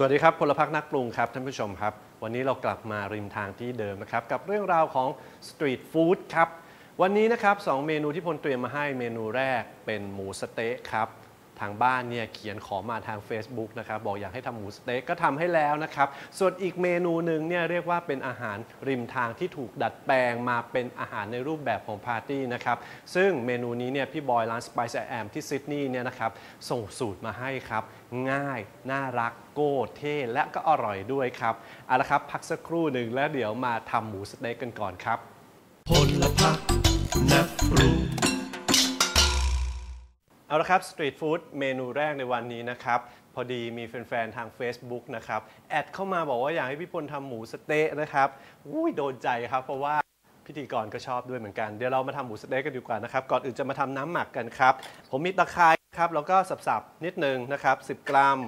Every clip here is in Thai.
สวัสดีครับพลพักนักปรุงครับท่านผู้ชมครับ วันนี้เรากลับมาริมทางที่เดิมนะครับ กับเรื่องราวของสตรีทฟู้ดครับ วันนี้นะครับสองเมนูที่พลเตรียมมาให้เมนูแรกเป็นหมูสเต๊ะครับ ทางบ้านเนี่ยเขียนขอมาทาง Facebook นะครับบอกอยากให้ทำหมูสเต๊ะก็ทำให้แล้วนะครับ ส่วนอีกเมนูหนึ่งเนี่ยเรียกว่าเป็นอาหารริมทางที่ถูกดัดแปลงมาเป็นอาหารในรูปแบบของปาร์ตี้นะครับ ซึ่งเมนูนี้เนี่ยพี่บอยร้าน Spice I Am ที่ซิดนีย์เนี่ยนะครับส่งสูตรมาให้ครับ ง่าย น่ารักโก้เท่และก็อร่อยด้วยครับเอาละครับ พักสักครู่หนึ่งแล้วเดี๋ยวมาทำหมูสเต๊ะกันก่อนครับพลพักนักปรุง เอาละครับสตรีทฟู้ดเมนูแรกในวันนี้นะครับ พอดีมีแฟนๆ ทาง Facebook นะครับ แอดเข้ามาบอกว่าอยากให้พี่พลทำหมูสเต๊ะนะครับอุ้ยโดนใจครับ เพราะว่าพิธีกรก็ชอบด้วยเหมือนกัน เดี๋ยวเรามาทำหมูสเต๊ะกันดีกว่านะครับ ก่อนอื่นจะมาทำน้ำหมักกันครับ ผมมีตะไคร้ครับแล้วก็สับๆ นิดนึงนะครับ10 กรัม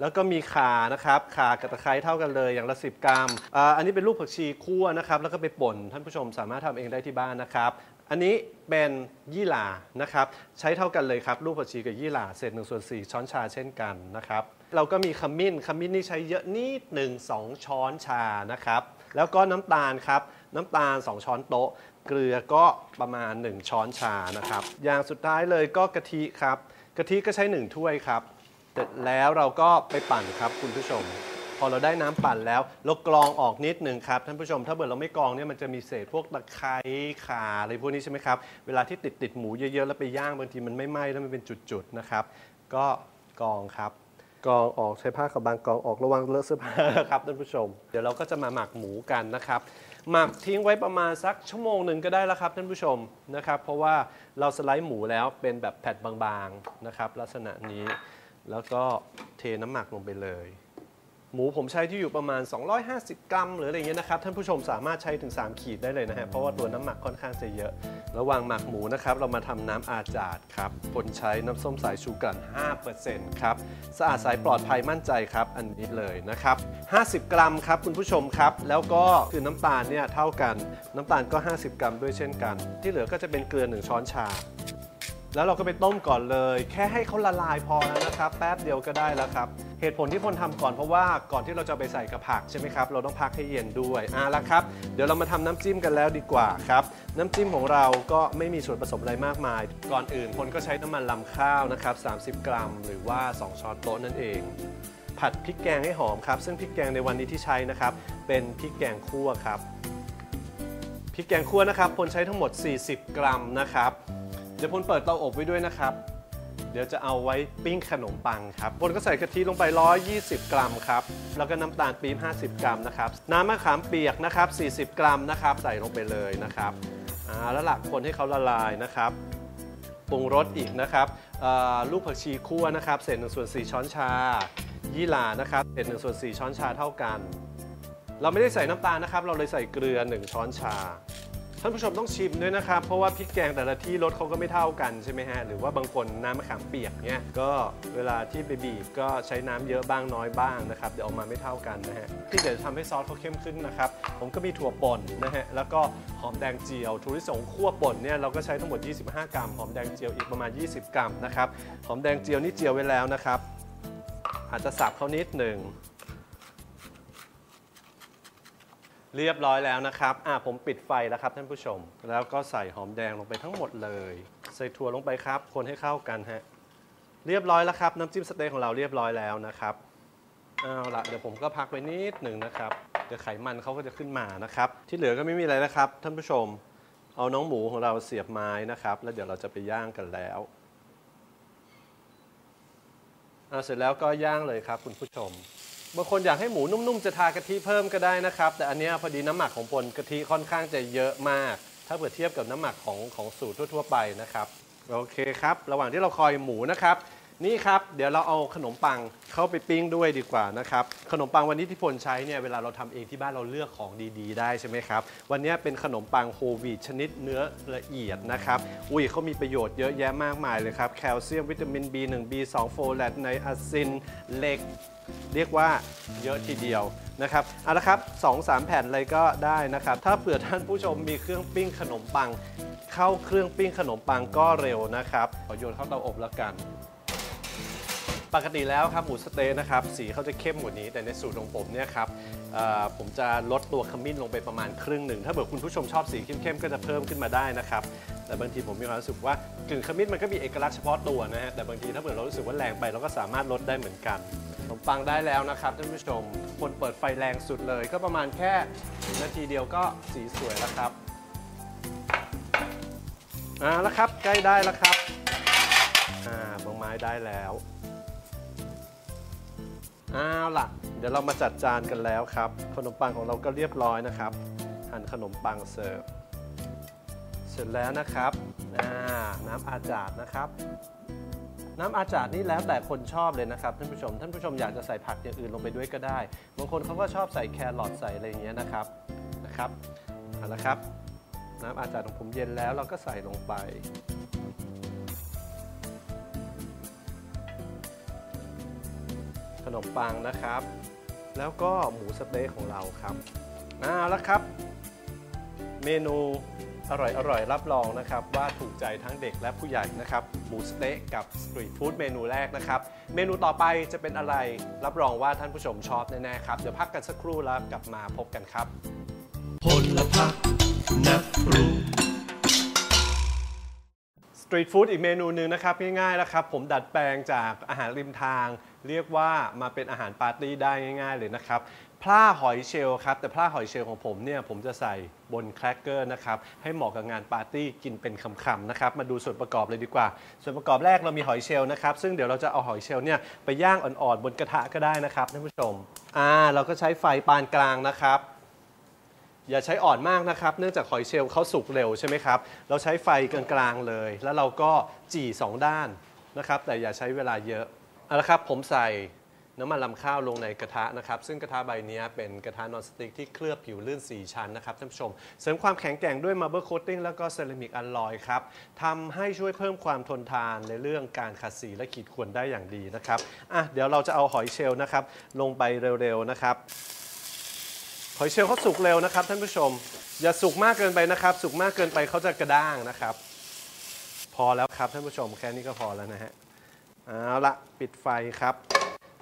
แล้วก็มีข่านะครับข่ากับตะไคร้เท่ากันเลยอย่างละ 10 กรัมออันนี้เป็นลูกผักชีคั่วนะครับแล้วก็ไปป่นท่านผู้ชมสามารถทำเองได้ที่บ้านนะครับ อันนี้เป็นยี่หร่านะครับ ใช้เท่ากันเลยครับ ลูกผักชีกับยี่หร่าเศษหนึ่งส่วนสี่ช้อนชาเช่นกันนะครับ เราก็มีขมิ้นขมิ้นนี่ใช้เยอะนิดหนึ่งสองช้อนชานะครับ แล้วก็น้ำตาลครับ น้ำตาล 2 ช้อนโต๊ะ เกลือก็ประมาณ 1 ช้อนชานะครับ อย่างสุดท้ายเลยก็กะทิครับกะทิก็ใช้ 1 ถ้วยครับเสร็จแล้วเราก็ไปปั่นครับคุณผู้ชม พอเราได้น้ำปั่นแล้วเรากรองออกนิดหนึ่งครับท่านผู้ชมถ้าเกิดเราไม่กรองเนี่ยมันจะมีเศษพวกตะไคร้ข่าอะไรพวกนี้ใช่ไหมครับเวลาที่ติดติดหมูเยอะๆแล้วไปย่างบางทีมันไม่ไหม้แล้วมันเป็นจุดๆนะครับ ก็กรองครับกรองออกใช้ผ้าขาวบางกรองออกระวังเลอะเสื้อผ้าครับท่านผู้ชม เดี๋ยวเราก็จะมาหมักหมูกันนะครับหมักทิ้งไว้ประมาณสักชั่วโมงหนึ่งก็ได้แล้วครับท่านผู้ชมนะครับเพราะว่าเราสไลด์หมูแล้วเป็นแบบแผ่นบางๆนะครับลักษณะนี้แล้วก็เทน้ำหมักลงไปเลย หมูผมใช้ที่อยู่ประมาณ 250 กรัม หรืออะไรเงี้ยนะครับท่านผู้ชมสามารถใช้ถึง 3 ขีดได้เลยนะฮะเพราะว่าตัวน้ำหมักค่อนข้างจะเยอะ ระหว่างหมักหมูนะครับเรามาทำน้ำอาจาดครับผลใช้น้ำส้มสายชูกลั่น5%ครับสะอาดใสปลอดภัยมั่นใจครับอันนี้เลยนะครับ 50 กรัมครับคุณผู้ชมครับ แล้วก็คือน้ำตาลเนี่ยเท่ากันน้ำตาลก็ 50 กรัมด้วยเช่นกัน ที่เหลือก็จะเป็นเกลือ 1 ช้อนชาแล้วเราก็ไปต้มก่อนเลย แค่ให้เขาละลายพอแล้วนะครับ แป๊บเดียวก็ได้แล้วครับ เหตุผลที่พลทำก่อนเพราะว่าก่อนที่เราจะไปใส่กับผักใช่ไหมครับ เราต้องพักให้เย็นด้วยอะละครับ เดี๋ยวเรามาทำน้ำจิ้มกันแล้วดีกว่าครับ น้ำจิ้มของเราก็ไม่มีส่วนผสมอะไรมากมาย ก่อนอื่นพลก็ใช้น้ำมันลำข้าวนะครับ30 กรัม หรือว่า 2 ช้อนโต๊ะนั่นเอง ผัดพริกแกงให้หอมครับ ซึ่งพริกแกงในวันนี้ที่ใช้นะครับ เป็นพริกแกงคั่วครับพริกแกงคั่วนะครับพลใช้ทั้งหมด 40 กรัมนะครับ เดี๋ยวพลเปิดเตาอบไว้ด้วยนะครับ เดี๋ยวจะเอาไว้ปิ้งขนมปังครับพลก็ใส่กะทิลงไป 120 กรัมครับ แล้วก็น้ำตาลปี๊บ50 กรัมนะครับ น้ำมะขามเปียกนะครับ 40 กรัมนะครับ ใส่ลงไปเลยนะครับอ่าแล้วหลักคนให้เขาละลายนะครับปรุงรสอีกนะครับลูกผักชีคั่วนะครับเศษ1ส่วน4ช้อนชา ยี่หร่านะครับเศษ1ส่วน4ช้อนชาเท่ากัน เราไม่ได้ใส่น้ำตาลนะครับ เราเลยใส่เกลือ 1 ช้อนชา ท่านผู้ชมต้องชิมด้วยนะครับ เพราะว่าพริกแกงแต่ละที่รสเขาก็ไม่เท่ากันใช่ไหมฮะ หรือว่าบางคนน้ำมะขามเปียกเนี่ยก็เวลาที่ไปบีบก็ใช้น้ำเยอะบ้างน้อยบ้างนะครับ เดี๋ยวออกมาไม่เท่ากันนะฮะ ที่เดี๋ยวจะทำให้ซอสเขาเข้มขึ้นนะครับ ผมก็มีถั่วป่นนะฮะ แล้วก็หอมแดงเจียวถั่วลิสงคั่วป่นเนี่ยเราก็ใช้ทั้งหมด 25 กรัม หอมแดงเจียวอีกประมาณ 20 กรัมนะครับ หอมแดงเจียวนี่เจียวไว้แล้วนะครับ อาจจะสับเขานิดหนึ่ง เรียบร้อยแล้วนะครับ อ่าผมปิดไฟแล้วครับท่านผู้ชม แล้วก็ใส่หอมแดงลงไปทั้งหมดเลย ใส่ถั่วลงไปครับ คนให้เข้ากันฮะ เรียบร้อยแล้วครับ น้ำจิ้มสเต๊กของเราเรียบร้อยแล้วนะครับ เอาละเดี๋ยวผมก็พักไว้นิดหนึ่งนะครับ เดี๋ยวไขมันเขาก็จะขึ้นมานะครับ ที่เหลือก็ไม่มีอะไรนะครับ ท่านผู้ชม เอาน้องหมูของเราเสียบไม้นะครับ แล้วเดี๋ยวเราจะไปย่างกันแล้วเอาเสร็จแล้วก็ย่างเลยครับ คุณผู้ชม บางคนอยากให้หมูนุ่มๆ จะทากะทิเพิ่มก็ได้นะครับ แต่อันเนี้ยพอดีน้ำหมักของพลกะทิค่อนข้างจะเยอะมาก ถ้าเปรียบเทียบกับน้ำหมักของของสูตรทั่วๆไปนะครับ โอเคครับ ระหว่างที่เราคอยหมูนะครับ นี่ครับ เดี๋ยวเราเอาขนมปังเข้าไปปิ้งด้วยดีกว่านะครับ ขนมปังวันนี้ที่พลใช้เนี่ยเวลาเราทำเองที่บ้านเราเลือกของดีๆ ได้ใช่ไหมครับ วันนี้เป็นขนมปังโฮลวีตชนิดเนื้อละเอียดนะครับ อุ้ยเขามีประโยชน์เยอะแยะมากมายเลยครับ แคลเซียมวิตามิน B1 B2 โฟแลตไนอาซินเหล็ก เรียกว่าเยอะทีเดียวนะครับเอาละครับสอสแผ่นอะไรก็ได้นะครับ ถ้าเผื่อท่านผู้ชมมีเครื่องปิ้งขนมปัง เข้าเครื่องปิ้งขนมปังก็เร็วนะครับขอโยนเข้าเตาอบแล้วกัน ปกติแล้วครับหมูสเต๊ะนะครับสีเขาจะเข้มกว่านี้ แต่ในสูตรของผมเนี่ยครับ ผมจะลดตัวขมิ้นลงไปประมาณครึ่งหนึ่ง ถ้าเกิดคุณผู้ชมชอบสีเข้มๆ ก็จะเพิ่มขึ้นมาได้นะครับ แต่บางทีผมมีความรู้สึกว่ากลิ่นขมิ้นมันก็มีเอกลักษณ์เฉพาะตัวนะฮะ แต่บางทีถ้าเกิดเรารู้สึกว่าแรงไปเราก็สามารถลดได้เหมือนกันขนมปังได้แล้วนะครับท่านผู้ชม คนเปิดไฟแรงสุดเลย ก็ประมาณแค่นาทีเดียวก็สีสวยแล้วครับอ่าแล้วครับใกล้ได้แล้วครับอ่าบางไม้ได้แล้วเอาล่ะ เดี๋ยวเรามาจัดจานกันแล้วครับ ขนมปังของเราก็เรียบร้อยนะครับ หั่นขนมปังเสิร์ฟ เสร็จแล้วนะครับ น้ำอาจาดนะครับ น้ำอาจาดนี่แล้วแต่คนชอบเลยนะครับท่านผู้ชม ท่านผู้ชมอยากจะใส่ผักอย่างอื่นลงไปด้วยก็ได้ บางคนเขาก็ชอบใส่แครอทใส่อะไรอย่างเงี้ยนะครับ นะครับเอาละครับ น้ำอาจาดของผมเย็นแล้วเราก็ใส่ลงไป นมปังนะครับ แล้วก็หมูสเต๊ะของเราครับเอาละครับ เมนูอร่อยอร่อยรับรองนะครับ ว่าถูกใจทั้งเด็กและผู้ใหญ่นะครับหมูสเต๊ะกับสตรีทฟู้ดเมนูแรกนะครับ เมนูต่อไปจะเป็นอะไรรับรองว่าท่านผู้ชมชอบแน่ๆครับ เดี๋ยวพักกันสักครู่แล้วกลับมาพบกันครับพลพักนักปรุง ตรีทฟู้ดอีกเมนูหนึ่งนะครับง่ายๆนะครับ ผมดัดแปลงจากอาหารริมทาง เรียกว่ามาเป็นอาหารปาร์ตี้ได้ง่าย ๆ เลยนะครับพลาหอยเชลล์ครับ แต่พลาหอยเชลล์ของผมเนี่ยผมจะใส่บนแครกเกอร์นะครับให้เหมาะกับงานปาร์ตี้กินเป็นคำๆนะครับมาดูส่วนประกอบเลยดีกว่า ส่วนประกอบแรกเรามีหอยเชลล์นะครับซึ่งเดี๋ยวเราจะเอาหอยเชลล์เนี่ยไปย่างอ่อนๆบนกระทะก็ได้นะครับท่านผู้ชมอ่าเราก็ใช้ไฟปานกลางนะครับ อย่าใช้อ่อนมากนะครับ เนื่องจากหอยเชลล์เขาสุกเร็วใช่ไหมครับ เราใช้ไฟกลางๆเลย แล้วเราก็จี่สองด้านนะครับ แต่อย่าใช้เวลาเยอะ เอาละครับ ผมใส่น้ำมันลำข้าวลงในกระทะนะครับ ซึ่งกระทะใบนี้เป็นกระทะนอนสติกที่เคลือบผิวลื่น 4 ชั้นนะครับท่านผู้ชม เสริมความแข็งแกร่งด้วยมาร์เบิลโคตติ้งแล้วก็เซรามิกอัลลอยครับทำให้ช่วยเพิ่มความทนทานในเรื่องการขัดสีและขีดข่วนได้อย่างดีนะครับอะเดี๋ยวเราจะเอาหอยเชลล์นะครับลงไปเร็วๆนะครับ หอยเชลล์เขาสุกเร็วนะครับ ท่านผู้ชม อย่าสุกมากเกินไปนะครับ สุกมากเกินไปเขาจะกระด้างนะครับ พอแล้วครับท่านผู้ชมแค่นี้ก็พอแล้วนะฮะเอาละปิดไฟครับ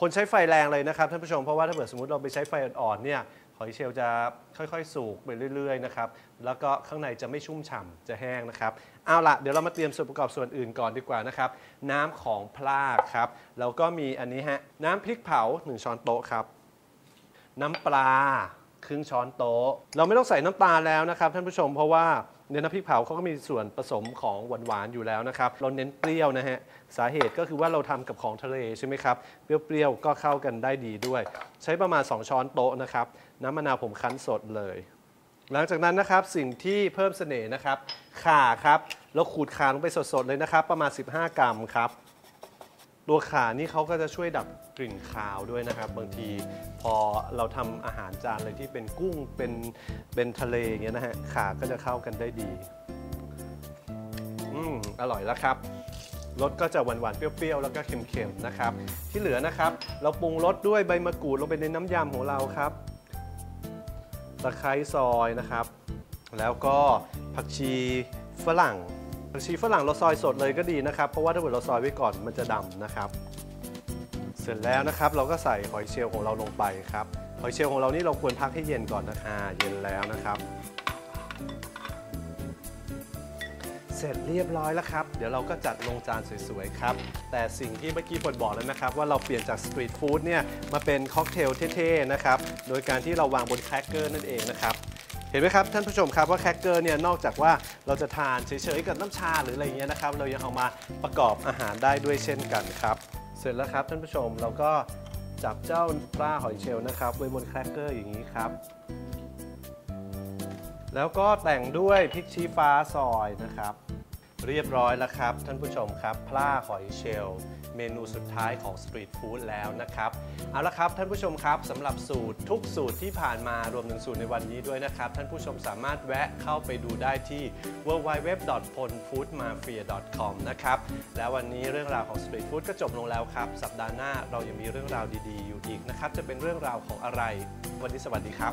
คนใช้ไฟแรงเลยนะครับท่านผู้ชมเพราะว่าถ้าเกิดสมมติเราไปใช้ไฟอ่อนๆเนี่ยหอยเชลล์จะค่อยๆ สุกไปเรื่อยๆนะครับแล้วก็ข้างในจะไม่ชุ่มฉ่ำจะแห้งนะครับเอาละเดี๋ยวเรามาเตรียมส่วนประกอบส่วนอื่นก่อนดีกว่านะครับน้ำของพลาครับแล้วก็มีอันนี้ฮะน้ำพริกเผาหนึ่งช้อนโต๊ะครับ น้ำปลา ครึ่งช้อนโต๊ะ เราไม่ต้องใส่น้ำตาลแล้วนะครับท่านผู้ชมเพราะว่าในน้ำพริกเผาเขาก็มีส่วนผสมของหวานๆอยู่แล้วนะครับ เราเน้นเปรี้ยวนะฮะ สาเหตุก็คือว่าเราทำกับของทะเลใช่ไหมครับ เปรี้ยวๆก็เข้ากันได้ดีด้วย ใช้ประมาณ 2 ช้อนโต๊ะนะครับ น้ำมะนาวผมคั้นสดเลย หลังจากนั้นนะครับสิ่งที่เพิ่มเสน่ห์นะครับข่าครับ เราขูดข่าลงไปสดๆเลยนะครับ ประมาณ 15 กรัมครับ ตัวขานี่เขาก็จะช่วยดับกลิ่นคาวด้วยนะครับ บางทีพอเราทำอาหารจานอะไรที่เป็นกุ้งเป็นเป็นทะเลเงี้ยนะฮะขาก็จะเข้ากันได้ดี อืมอร่อยแล้วครับรสก็จะหวานๆ เปรี้ยวๆ แล้วก็เค็มๆ นะครับ ที่เหลือนะครับ เราปรุงรสด้วยใบมะกรูดลงไปในน้ำยำของเราครับ ตะไคร้ซอยนะครับ แล้วก็ผักชีฝรั่ง ผักชีฝรั่งเราซอยสดเลยก็ดีนะครับ เพราะว่าถ้าเกิดเราซอยไว้ก่อนมันจะดำนะครับ เสร็จแล้วนะครับเราก็ใส่หอยเชลล์ของเราลงไปครับหอยเชลล์ของเรานี่เราควรพักให้เย็นก่อนนะคะเย็นแล้วนะครับ เสร็จเรียบร้อยแล้วครับ เดี๋ยวเราก็จัดลงจานสวยๆครับ แต่สิ่งที่เมื่อกี้ปนบอกแล้วนะครับ ว่าเราเปลี่ยนจากสตรีทฟู้ดเนี่ยมาเป็นค็อกเทลเท่ๆนะครับ โดยการที่เราวางบนแครกเกอร์นั่นเองนะครับ เห็นไหมครับท่านผู้ชมครับว่าแครกเกอร์เนี่ยนอกจากว่าเราจะทานเฉยๆกับน้ำชาหรืออะไรเงี้ยนะครับ เรายังเอามาประกอบอาหารได้ด้วยเช่นกันครับ เสร็จแล้วครับท่านผู้ชมเราก็จับเจ้าปลาหอยเชลล์นะครับไว้บนแครกเกอร์อย่างนี้ครับ แล้วก็แต่งด้วยพริกชี้ฟ้าซอยนะครับ เรียบร้อยแล้วครับ ท่านผู้ชมครับพล่าหอยเชลล์เมนูสุดท้ายของสตรีทฟู้ดแล้วนะครับ เอาละครับท่านผู้ชมครับสำหรับสูตรทุกสูตรที่ผ่านมารวมถึงสูตรในวันนี้ด้วยนะครับ ท่านผู้ชมสามารถแวะเข้าไปดูได้ที่ www.ponfoodmafia.com นะครับ แล้ววันนี้เรื่องราวของสตรีทฟู้ดก็จบลงแล้วครับ สัปดาห์หน้าเรายังมีเรื่องราวดีๆ อยู่อีกนะครับ จะเป็นเรื่องราวของอะไร วันนี้สวัสดีครับ